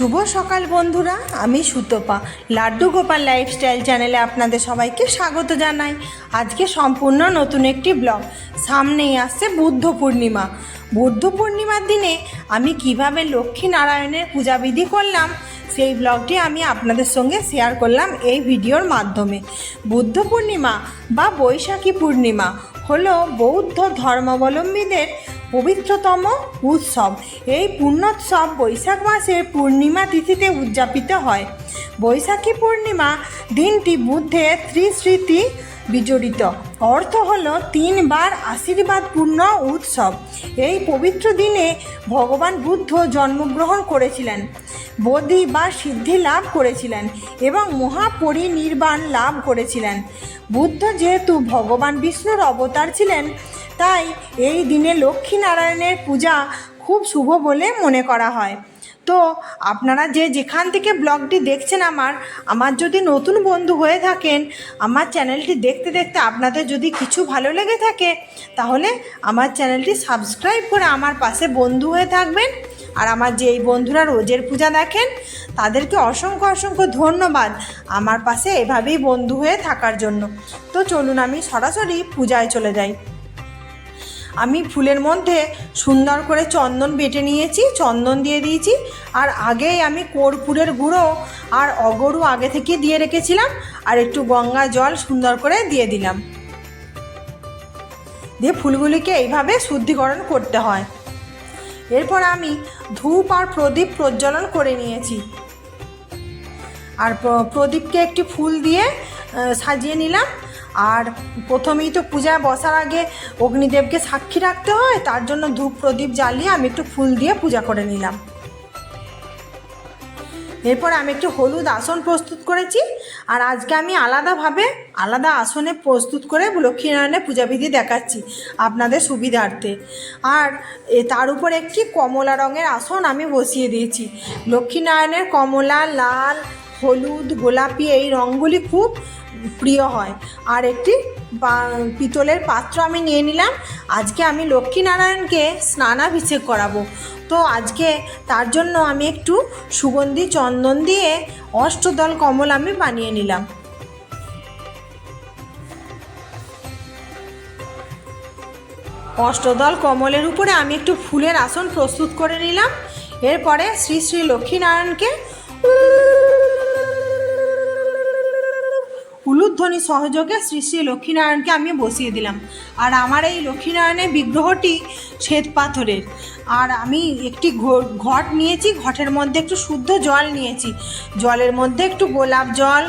শুভ সকাল বন্ধুরা, আমি সুতপা। লাড্ডু গোপাল লাইফস্টাইল চ্যানেলে আপনাদের সবাইকে স্বাগত জানাই। আজকে সম্পূর্ণ নতুন একটি ব্লগ সামনেই আসছে বুদ্ধ পূর্ণিমা। বুদ্ধ পূর্ণিমার দিনে আমি কীভাবে লক্ষ্মী নারায়ণের পূজাবিধি করলাম, সেই ব্লগটি আমি আপনাদের সঙ্গে শেয়ার করলাম এই ভিডিওর মাধ্যমে। বুদ্ধ পূর্ণিমা বা বৈশাখী পূর্ণিমা হলো বৌদ্ধ ধর্মাবলম্বীদের পবিত্রতম উৎসব। এই পূর্ণোৎসব বৈশাখ মাসের পূর্ণিমা তিথিতে উদযাপিত হয়। বৈশাখী পূর্ণিমা দিনটি বুদ্ধের ত্রিস্মৃতি বিজড়িত। অর্থ হল তিনবার আশীর্বাদপূর্ণ উৎসব। এই পবিত্র দিনে ভগবান বুদ্ধ জন্মগ্রহণ করেছিলেন বোধি বা সিদ্ধি লাভ করেছিলেন এবং মহাপরিনির্বাণ লাভ করেছিলেন। বুদ্ধ যেহেতু ভগবান বিষ্ণুর অবতার ছিলেন তাই এই দিনে লক্ষ্মীনারায়ণের পূজা খুব শুভ বলে মনে করা হয়। তো আপনারা যে যেখান থেকে ব্লগটি দেখছেন আমার আমার যদি নতুন বন্ধু হয়ে থাকেন, আমার চ্যানেলটি দেখতে দেখতে আপনাদের যদি কিছু ভালো লেগে থাকে, তাহলে আমার চ্যানেলটি সাবস্ক্রাইব করে আমার পাশে বন্ধু হয়ে থাকবেন। আর আমার যে এই বন্ধুরা রোজের পূজা দেখেন, তাদেরকে অসংখ্য অসংখ্য ধন্যবাদ আমার পাশে এভাবেই বন্ধু হয়ে থাকার জন্য। তো চলুন আমি সরাসরি পূজায় চলে যাই। আমি ফুলের মধ্যে সুন্দর করে চন্দন বেটে নিয়েছি, চন্দন দিয়ে দিয়েছি, আর আগেই আমি কর্পূরের গুঁড়ো আর অগরু আগে থেকে দিয়ে রেখেছিলাম, আর একটু গঙ্গা জল সুন্দর করে দিয়ে দিলাম। দিয়ে ফুলগুলিকে এইভাবে শুদ্ধিকরণ করতে হয়। এরপর আমি ধূপ আর প্রদীপ প্রজ্বলন করে নিয়েছি। আর প্রদীপকে একটি ফুল দিয়ে সাজিয়ে নিলাম। আর প্রথমেই তো পূজায় বসার আগে অগ্নিদেবকে সাক্ষী রাখতে হয়, তার জন্য ধূপ প্রদীপ জ্বালিয়ে আমি একটু ফুল দিয়ে পূজা করে নিলাম। এরপর আমি একটু হলুদ আসন প্রস্তুত করেছি, আর আজকে আমি আলাদাভাবে আলাদা আসনে প্রস্তুত করে লক্ষ্মীনারায়ণের পূজাবিধি দেখাচ্ছি আপনাদের সুবিধার্থে। আর তার উপর একটি কমলা রঙের আসন আমি বসিয়ে দিয়েছি। লক্ষ্মীনারায়ণের কমলা, লাল হলুদ, গোলাপি, এই রঙগুলি খুব প্রিয় হয়। আর একটি পিতলের পাত্র আমি নিয়ে নিলাম। আজকে আমি লক্ষ্মীনারায়ণকে স্নানাভিষেক করাবো। তো আজকে তার জন্য আমি একটু সুগন্ধি চন্দন দিয়ে অষ্টদল কমল আমি বানিয়ে নিলাম। অষ্টদল কমলের উপরে আমি একটু ফুলের আসন প্রস্তুত করে নিলাম। এরপরে শ্রী শ্রী লক্ষ্মীনারায়ণকে উলুধ্বনি সহযোগে শ্রী শ্রী লক্ষ্মীনারায়ণকে আমি বসিয়ে দিলাম। আর আমার এই লক্ষ্মীনারায়ণের বিগ্রহটি শ্বেত পাথরের। আর আমি একটি ঘট নিয়েছি, ঘটের মধ্যে একটু শুদ্ধ জল নিয়েছি। জলের মধ্যে একটু গোলাপ জল,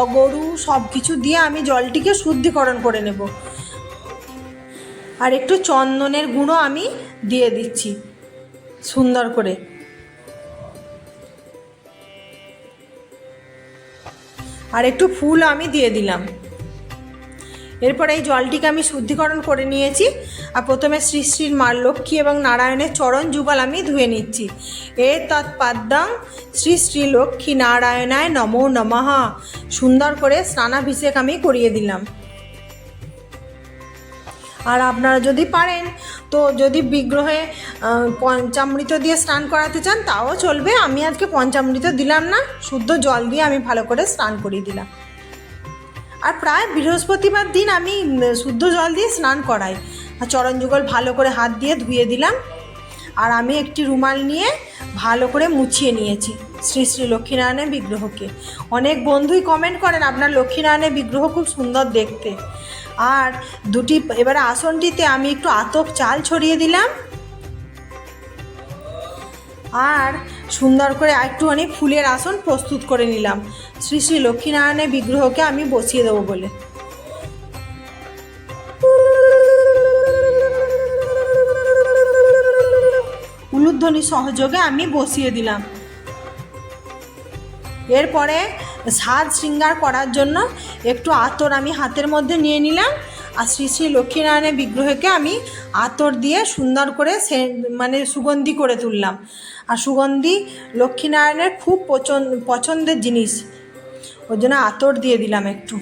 অগরু সব কিছু দিয়ে আমি জলটিকে শুদ্ধিকরণ করে নেব। আর একটু চন্দনের গুঁড়ো আমি দিয়ে দিচ্ছি, সুন্দর করে। আর একটু ফুল আমি দিয়ে দিলাম। এরপর এই জলটিকে আমি শুদ্ধিকরণ করে নিয়েছি আর প্রথমে শ্রী শ্রীর মা লক্ষ্মী এবং নারায়ণের চরণ যুগল আমি ধুয়ে নিচ্ছি। এ তৎপাদ্যাং শ্রী শ্রী লক্ষ্মী নারায়ণায় নমো নমঃ। সুন্দর করে স্নানাভিষেক আমি করিয়ে দিলাম। আর আপনারা যদি পারেন, তো যদি বিগ্রহে পঞ্চামৃত দিয়ে স্নান করাতে চান, তাও চলবে। আমি আজকে পঞ্চামৃত দিলাম না, শুদ্ধ জল দিয়ে আমি ভালো করে স্নান করিয়ে দিলাম। আর প্রায় বৃহস্পতিবার দিন আমি শুদ্ধ জল দিয়ে স্নান করাই। আর চরণ যুগল ভালো করে হাত দিয়ে ধুয়ে দিলাম। আর আমি একটি রুমাল নিয়ে ভালো করে মুছিয়ে নিয়েছি শ্রী শ্রী লক্ষ্মীনারায়ণের বিগ্রহকে। অনেক বন্ধুই কমেন্ট করেন, আপনার লক্ষ্মীনারায়ণের বিগ্রহ খুব সুন্দর দেখতে। আর দুটি, এবারে আসনটিতে আমি একটু আতপ চাল ছড়িয়ে দিলাম। আর সুন্দর করে একটুখানি ফুলের আসন প্রস্তুত করে নিলাম। শ্রী শ্রী লক্ষ্মীনারায়ণের বিগ্রহকে আমি বসিয়ে দেবো বলে। উলুধ্বনি সহযোগে আমি বসিয়ে দিলাম। এরপরে সাজ শৃঙ্গার করার জন্য একটু আতর আমি হাতের মধ্যে নিয়ে নিলাম আর শ্রী শ্রী লক্ষ্মীনারায়ণের বিগ্রহকে আমি আতর দিয়ে সুন্দর করে সে মানে সুগন্ধি করে তুললাম। আর সুগন্ধি লক্ষ্মীনারায়ণের খুব পছন্দ পছন্দের জিনিস। ওর জন্য আতর দিয়ে দিলাম একটু।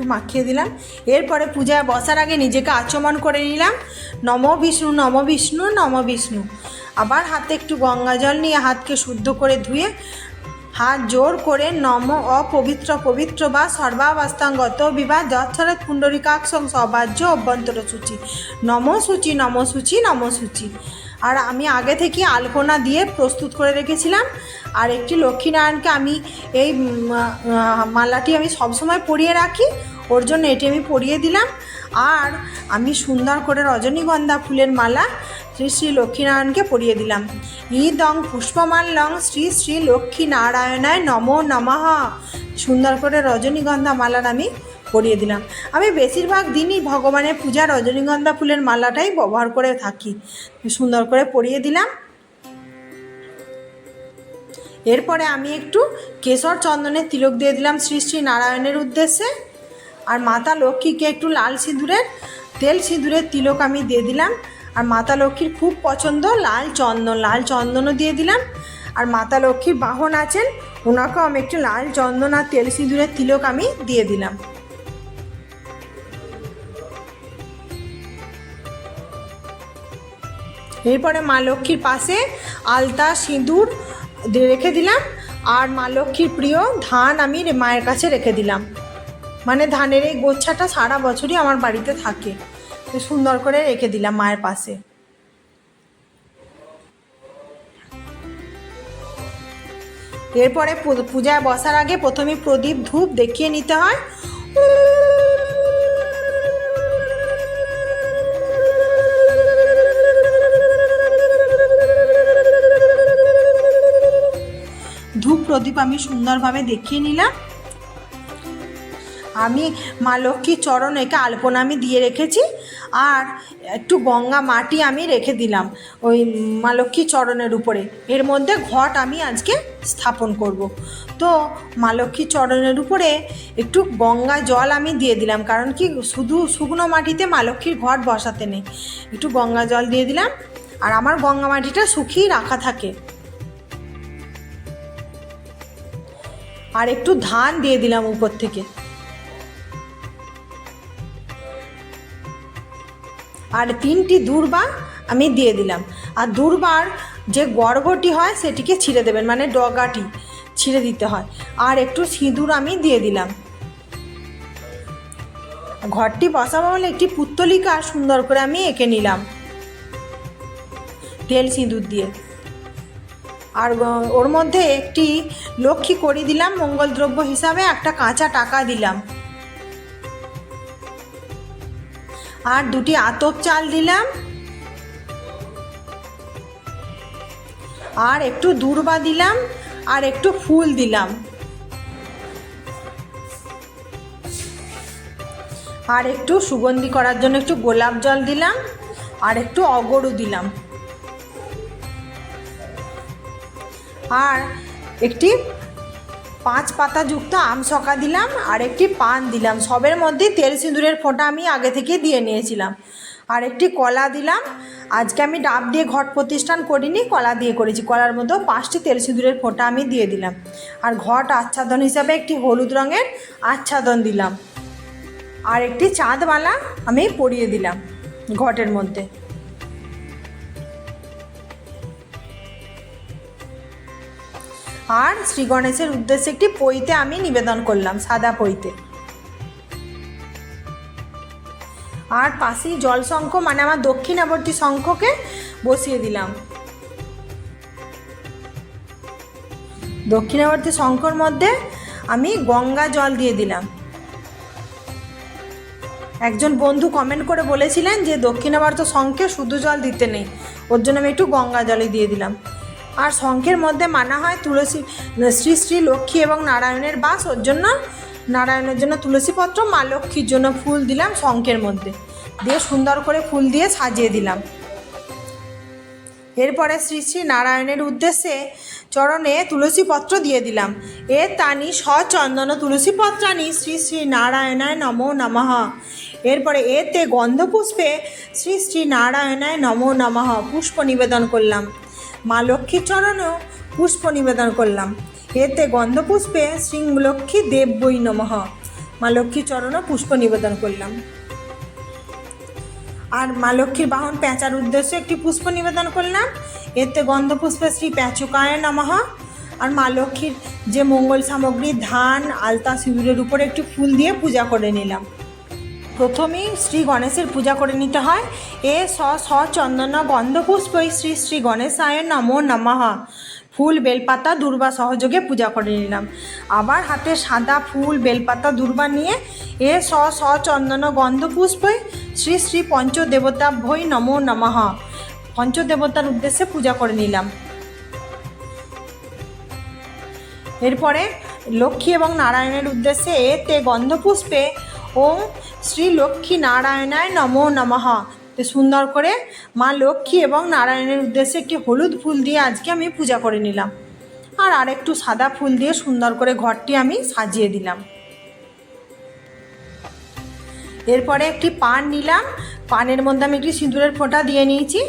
একটু মাখিয়ে দিলাম। এরপরে পূজায় বসার আগে নিজেকে আচমন করে নিলাম। নম বিষ্ণু নম বিষ্ণু নম বিষ্ণু। আবার হাতে একটু গঙ্গা জল নিয়ে হাতকে শুদ্ধ করে ধুয়ে হাত জোর করে নম অপবিত্র, পবিত্র বা সর্বাবস্থাঙ্গত বিবাহ যৎসরত পুণ্ডরিকাক্ষং সবাজ্য অভ্যন্তর সূচি নম সূচি নম সূচি নম সূচি। আর আমি আগে থেকে আলপনা দিয়ে প্রস্তুত করে রেখেছিলাম। আর একটি লক্ষ্মীনারায়ণকে আমি এই মালাটি আমি সবসময় পরিয়ে রাখি। ওর জন্য এটি আমি পরিয়ে দিলাম। আর আমি সুন্দর করে রজনীগন্ধা ফুলের মালা শ্রী শ্রী লক্ষ্মীনারায়ণকে পরিয়ে দিলাম। ইদং পুষ্পমাল্যং শ্রী শ্রী লক্ষ্মী নারায়ণায় নম নমঃ। সুন্দর করে রজনীগন্ধা মালার আমি পরিয়ে দিলাম। আমি বেশিরভাগ দিনই ভগবানের পূজা রজনীগন্ধা ফুলের মালাটাই ব্যবহার করে থাকি। সুন্দর করে পরিয়ে দিলাম। এরপরে আমি একটু কেশর চন্দনের তিলক দিয়ে দিলাম শ্রী শ্রী নারায়ণের উদ্দেশ্যে। আর মাতা লক্ষ্মীকে একটু লাল সিঁদুরের, তেল সিঁদুরের তিলক আমি দিয়ে দিলাম। আর মাতা লক্ষ্মীর খুব পছন্দ লাল চন্দন, লাল চন্দনও দিয়ে দিলাম। আর মাতা লক্ষ্মীর বাহন আছেন, ওনাকেও আমি একটু লাল চন্দন আর তেল সিঁদুরের তিলক আমি দিয়ে দিলাম। এরপরে মা লক্ষ্মীর পাশে আলতা, সিঁদুর রেখে দিলাম। আর মা লক্ষ্মীর প্রিয় ধান আমি মায়ের কাছে রেখে দিলাম। মানে ধানের এই গোচ্ছাটা সারা বছরই আমার বাড়িতে থাকে। তো সুন্দর করে রেখে দিলাম মায়ের পাশে। এরপরে পূজায় বসার আগে প্রথমে প্রদীপ ধূপ দেখিয়ে নিতে হয়। প্রদীপ আমি সুন্দরভাবে দেখিয়ে নিলাম। আমি মা লক্ষ্মীর চরণ একে আলপনা আমি দিয়ে রেখেছি, আর একটু গঙ্গা মাটি আমি রেখে দিলাম ওই মা লক্ষ্মীর চরণের উপরে। এর মধ্যে ঘট আমি আজকে স্থাপন করব। তো মা লক্ষ্মীর চরণের উপরে একটু গঙ্গা জল আমি দিয়ে দিলাম, কারণ কি শুধু শুকনো মাটিতে মা লক্ষ্মীর ঘট বসাতে নেই। একটু গঙ্গা জল দিয়ে দিলাম, আর আমার গঙ্গা মাটিটা শুকিয়ে রাখা থাকে। আর একটু ধান দিয়ে দিলাম উপর থেকে। আর তিনটি দূর্বা আমি দিয়ে দিলাম। আর দূর্বার যে গর্ভটি হয় সেটিকে ছিঁড়ে দেবেন মানে ডগাটি ছিঁড়ে দিতে হয়। আর একটু সিঁদুর আমি দিয়ে দিলাম। ঘরটি বসাবো বলে একটি পুত্তলিকা সুন্দর করে আমি এঁকে নিলাম। তেল সিঁদুর দিয়ে। আর ওর মধ্যে একটি লক্ষ্মী করি দিলাম, মঙ্গল দ্রব্য হিসাবে একটা কাঁচা টাকা দিলাম। আর দুটি আতপ চাল দিলাম। আর একটু দূর্বা দিলাম, আর একটু ফুল দিলাম। আর একটু সুগন্ধি করার জন্য একটু গোলাপ জল দিলাম, আর একটু অগরু দিলাম। আর একটি পাঁচ পাতা যুক্ত আম সকা দিলাম আর একটি পান দিলাম। সবের মধ্যে তেল সিঁদুরের ফোঁটা আমি আগে থেকে দিয়ে নিয়েছিলাম। আর একটি কলা দিলাম। আজকে আমি ডাব দিয়ে ঘট প্রতিষ্ঠান করিনি, কলা দিয়ে করেছি। কলার মধ্যেও পাঁচটি তেল সিঁদুরের ফোঁটা আমি দিয়ে দিলাম। আর ঘট আচ্ছাদন হিসাবে একটি হলুদ রঙের আচ্ছাদন দিলাম। আর একটি চাঁদমালা আমি পরিয়ে দিলাম ঘটের মধ্যে। আর শ্রী গণেশের উদ্দেশ্যে একটি পইতে আমি নিবেদন করলাম, সাদা পইতে আর পাশেই জল শঙ্খ মানে আমার দক্ষিণাবর্তী শঙ্খকে বসিয়ে দিলাম। দক্ষিণাবর্তী শঙ্খর মধ্যে আমি গঙ্গা জল দিয়ে দিলাম। একজন বন্ধু কমেন্ট করে বলেছিলেন যে দক্ষিণাবর্ত শঙ্খে শুধু জল দিতে নেই, ওর জন্য আমি একটু গঙ্গা জলই দিয়ে দিলাম। আর শঙ্খের মধ্যে মানা হয় তুলসী, শ্রী শ্রী লক্ষ্মী এবং নারায়ণের বাস। ওর জন্য, নারায়ণের জন্য তুলসীপত্র, মা লক্ষ্মীর জন্য ফুল দিলাম শঙ্খের মধ্যে। দিয়ে সুন্দর করে ফুল দিয়ে সাজিয়ে দিলাম। এরপরে শ্রী শ্রী নারায়ণের উদ্দেশ্যে চরণে তুলসী পত্র দিয়ে দিলাম। এ তানি সচন্দন তুলসী পত্রানি শ্রী শ্রী নারায়ণায় নমো নমঃ। এরপরে এতে গন্ধপুষ্পে শ্রী শ্রী নারায়ণায় নমো নমঃ পুষ্প নিবেদন করলাম। মা লক্ষ্মীর চরণেও পুষ্প নিবেদন করলাম। এতে গন্ধপুষ্পে শ্রী লক্ষ্মী দেববই নমঃ। মা লক্ষ্মীর চরণও পুষ্প নিবেদন করলাম। আর মা লক্ষ্মীর বাহন পেঁচার উদ্দেশ্যে একটি পুষ্প নিবেদন করলাম। এতে গন্ধপুষ্পে শ্রী প্যাচুকায় নমঃ। আর মা লক্ষ্মীর যে মঙ্গল সামগ্রী, ধান, আলতা, সিঁদুরের উপরে একটি ফুল দিয়ে পূজা করে নিলাম। প্রথমেই শ্রী গণেশের পূজা করে নিতে হয়। এ স স চন্দন গন্ধপুষ্পই শ্রী শ্রী গণেশায় নমো নমঃ। ফুল, বেলপাতা, দুর্বা সহযোগে পূজা করে নিলাম। আবার হাতে সাদা ফুল, বেলপাতা, দুর্বা নিয়ে এ স স চন্দন গন্ধপুষ্পই শ্রী শ্রী পঞ্চদেবতাভ্যই নমো নমঃ। পঞ্চদেবতার উদ্দেশ্যে পূজা করে নিলাম। এরপরে লক্ষ্মী এবং নারায়ণের উদ্দেশ্যে এতে গন্ধপুষ্পে ওম শ্রী লক্ষ্মী নারায়ণায় নমো নমঃ। তো সুন্দর করে মা লক্ষ্মী এবং নারায়ণের উদ্দেশ্যে একটি হলুদ ফুল দিয়ে আজকে আমি পূজা করে নিলাম। আর আরেকটু সাদা ফুল দিয়ে সুন্দর করে ঘরটি আমি সাজিয়ে দিলাম। এরপরে একটি পান নিলাম। পানের মধ্যে আমি একটি সিঁদুরের ফোঁটা দিয়ে নিয়েছি।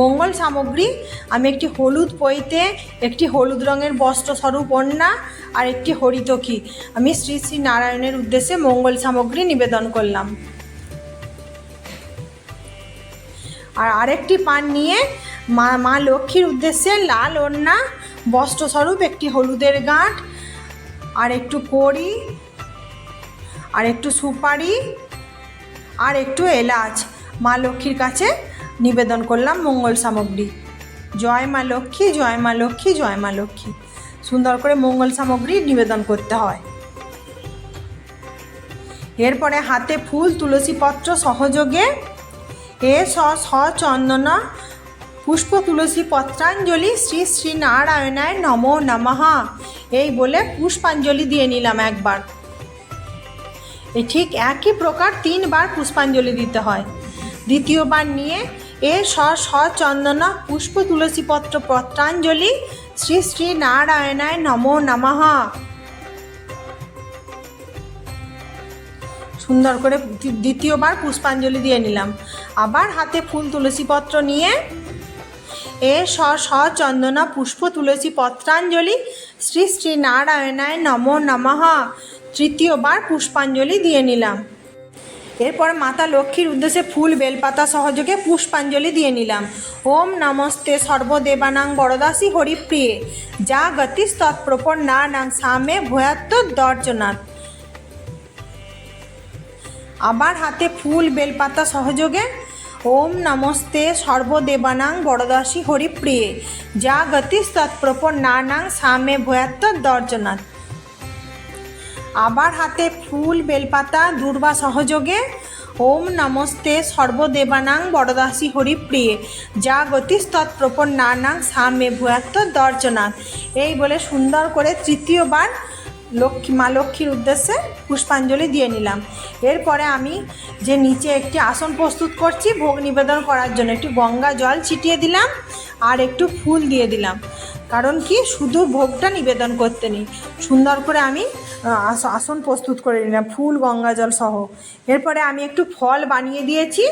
মঙ্গল সামগ্রী, আমি একটি হলুদ পইতে, একটি হলুদ রঙের বস্ত্র স্বরূপ ওড়না আর একটি হরিতকি। আমি শ্রী শ্রী নারায়ণের উদ্দেশ্যে মঙ্গল সামগ্রী নিবেদন করলাম। আর আরেকটি পান নিয়ে মা মা লক্ষ্মীর উদ্দেশ্যে লাল ওড়না, বস্ত্রস্বরূপ, একটি হলুদের গাঁট, আর একটু কড়ি, আর একটু সুপারি, আর একটু এলাচ। মা লক্ষ্মীর কাছে নিবেদন করলাম মঙ্গল সামগ্রী। জয় মা লক্ষ্মী, জয় মা লক্ষ্মী, জয় মা লক্ষ্মী। সুন্দর করে মঙ্গল সামগ্রী নিবেদন করতে হয়। এরপরে হাতে ফুল, তুলসী পত্র সহযোগে এ স স চন্দনা, পুষ্প, তুলসী পত্রাঞ্জলি, শ্রী শ্রী নারায়ণায় নমো নমহা এই বলে পুষ্পাঞ্জলি দিয়ে নিলাম একবার। ঠিক একই প্রকার তিনবার পুষ্পাঞ্জলি দিতে হয়। দ্বিতীয়বার নিয়ে এ স স চন্দনা পুষ্প তুলসী পত্র পত্রাঞ্জলি শ্রী শ্রী নারায়ণায় নমো নমঃ। সুন্দর করে দ্বিতীয়বার পুষ্পাঞ্জলি দিয়ে নিলাম। আবার হাতে ফুল তুলসী পত্র নিয়ে এ স স চন্দনা পুষ্প তুলসী পত্রাঞ্জলি শ্রী শ্রী নারায়ণায় নমো নমঃ। তৃতীয়বার পুষ্পাঞ্জলি দিয়ে নিলাম। এরপর মাতা লক্ষ্মীর উদ্দেশ্যে ফুল, বেলপাতা সহযোগে পুষ্পাঞ্জলি দিয়ে নিলাম। ওম নমস্তে সর্বদেবানাং বরদাসী হরিপ্রিয়ে। যা গতিস তৎপ্রপর না নাং সামে ভয়াত্ম দর্জনাথ আবার হাতে ফুল, বেলপাতা সহযোগে ওম নমস্তে সর্বদেবানাং বড়দাসী হরিপ্রিয়ে। যা গতিস তৎপ্রপর নানাং সামে ভয়াত্ম দর্জনাথ আবার হাতে ফুল বেলপাতা দুর্বা সহযোগে। ওম নমস্তে সর্বদেবানাং বড়দাসী হরিপ্রিয়ে। যা গতিস তৎপ্রপর নানাং সামে ভূয়াত্ম দর্জনাথ এই বলে সুন্দর করে তৃতীয়বার লক্ষ্মী, মা লক্ষ্মীর উদ্দেশ্যে পুষ্পাঞ্জলি দিয়ে নিলাম। এরপরে আমি যে নিচে একটি আসন প্রস্তুত করছি, ভোগ নিবেদন করার জন্য একটু গঙ্গা জল ছিটিয়ে দিলাম আর একটু ফুল দিয়ে দিলাম। কারণ কি? শুধু ভোগটা নিবেদন করতে নেই। সুন্দর করে আমি আসন প্রস্তুত করে নিলাম, ফুল, গঙ্গা জল সহ। এরপরে আমি একটু ফল বানিয়ে দিয়েছি,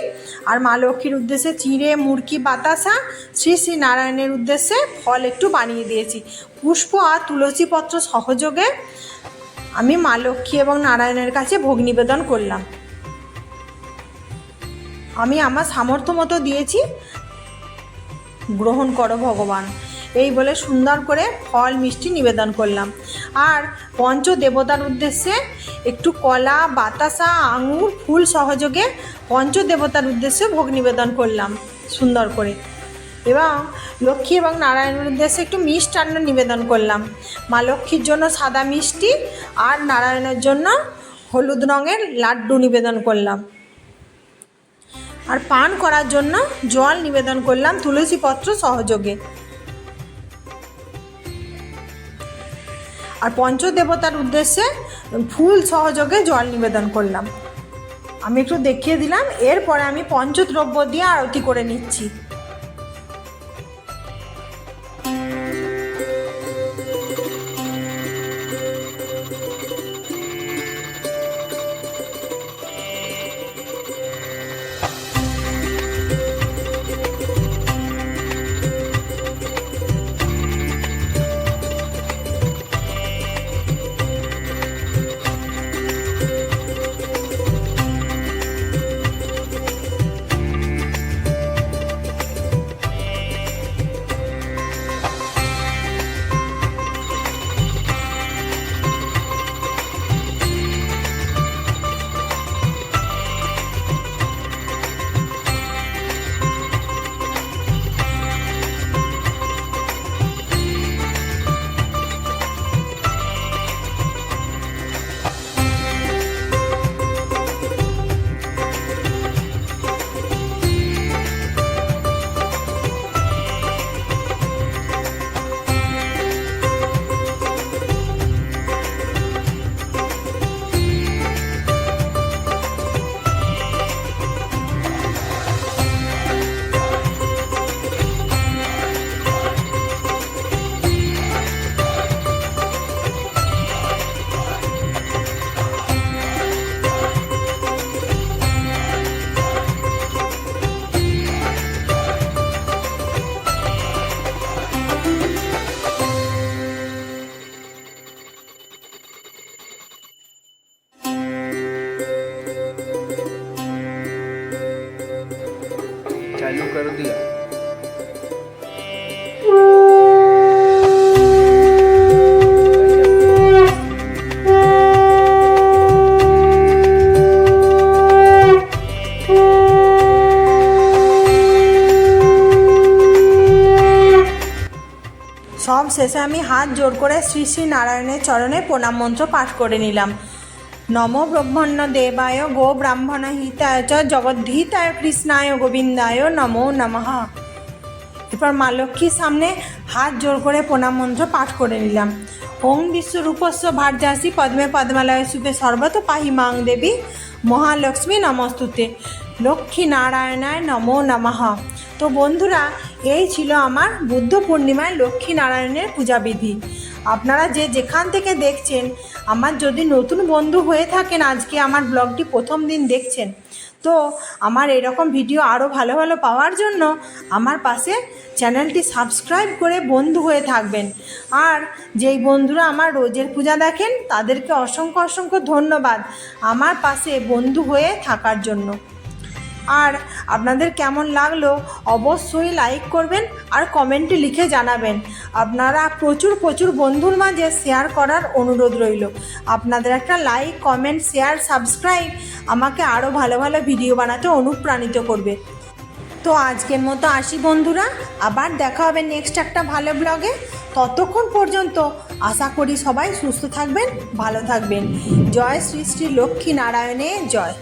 আর মা লক্ষ্মীর উদ্দেশ্যে চিড়ে মুরকি বাতাসা, শ্রী শ্রী নারায়ণের উদ্দেশ্যে ফল একটু বানিয়ে দিয়েছি। পুষ্প আর তুলসী পত্র সহযোগে আমি মা লক্ষ্মী এবং নারায়ণের কাছে ভোগ নিবেদন করলাম। আমি আমার সামর্থ্য মতো দিয়েছি। গ্রহণ করো ভগবান। এই বলে সুন্দর করে ফল, মিষ্টি নিবেদন করলাম। আর পঞ্চ দেবতার উদ্দেশ্যে একটু কলা, বাতাসা, আঙুর, ফুল সহযোগে পঞ্চ দেবতার উদ্দেশ্যে ভোগ নিবেদন করলাম সুন্দর করে। এবং লক্ষ্মী এবং নারায়ণের উদ্দেশ্যে একটু মিষ্টান্ন নিবেদন করলাম। মা লক্ষ্মীর জন্য সাদা মিষ্টি আর নারায়ণের জন্য হলুদ রঙের লাড্ডু নিবেদন করলাম। আর পান করার জন্য জল নিবেদন করলাম তুলসী পত্র সহযোগে। আর পঞ্চদেবতার উদ্দেশ্যে ফুল সহযোগে জল নিবেদন করলাম। আমি একটু দেখিয়ে দিলাম, এরপরে আমি পঞ্চদ্রব্য দিয়ে আরতি করে নিচ্ছি। चालू कर दिया সব শেষে আমি হাত জোর করে শ্রী শ্রী নারায়ণের চরণে প্রণাম মন্ত্র পাঠ করে নিলাম। নম ব্রহ্মণ্য দেবায় গো ব্রাহ্মণ হিতায় চ জগদ্ধিতায় কৃষ্ণায় গোবিন্দায় নমো নমঃ। এরপর মা লক্ষ্মীর সামনে হাত জোর করে প্রণাম মন্ত্র পাঠ করে নিলাম। ওং বিশ্বরূপস্য ভার্যাসি পদ্মে পদ্মালয় সুপে সর্বত পাহি মাং দেবী মহালক্ষ্মী নমস্তুতে। লক্ষ্মী নারায়ণায় নমো নমঃ। তো বন্ধুরা, এই ছিল আমার বুদ্ধ পূর্ণিমায় লক্ষ্মী নারায়ণের পূজাবিধি। আপনারা যে যেখান থেকে দেখছেন, আমার যদি নতুন বন্ধু হয়ে থাকেন, আজকে আমার ব্লগটি প্রথম দিন দেখছেন, তো আমার এরকম ভিডিও আরও ভালো ভালো পাওয়ার জন্য আমার পাশে চ্যানেলটি সাবস্ক্রাইব করে বন্ধু হয়ে থাকবেন। আর যেই বন্ধুরা আমার রোজের পূজা দেখেন, তাদেরকে অসংখ্য অসংখ্য ধন্যবাদ আমার পাশে বন্ধু হয়ে থাকার জন্য। আর আপনাদের কেমন লাগল অবশ্যই লাইক করবেন আর কমেন্টে লিখে জানাবেন। আপনারা প্রচুর প্রচুর বন্ধুর মাঝে শেয়ার করার অনুরোধ রইল। আপনাদের একটা লাইক কমেন্ট শেয়ার সাবস্ক্রাইব আমাকে আরও ভালো ভালো ভিডিও বানাতে অনুপ্রাণিত করবে। তো আজকের মতো আসি বন্ধুরা, আবার দেখা হবে নেক্সট একটা ভালো ব্লগে ততক্ষণ পর্যন্ত আশা করি সবাই সুস্থ থাকবেন, ভালো থাকবেন। জয় শ্রী শ্রী লক্ষ্মী নারায়ণে, জয়।